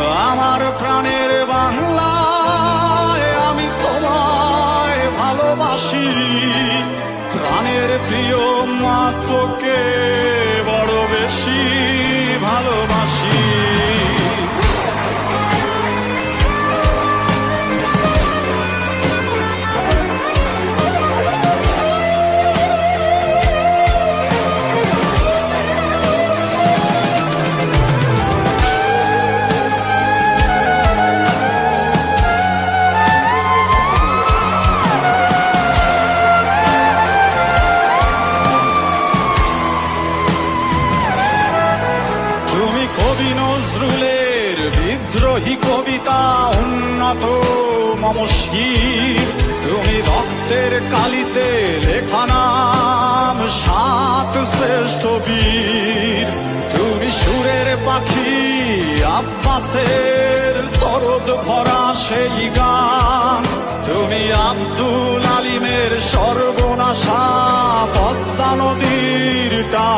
আমার প্রাণের বাংলায় আমি তোমায় ভালোবাসি। প্রাণের প্রিয় মা তোকে বিদ্রোহী কবিতা উন্নত মমশির তুমি রক্তের কালিতে লেখা নাম, সাত শ্রেষ্ঠ বীর। তুমি সুরের পাখি, আব্বাসের তরদ ভরা সেই গান। তুমি আব্দুল আলিমের সর্বনাশা, পদ্মা নদীর টান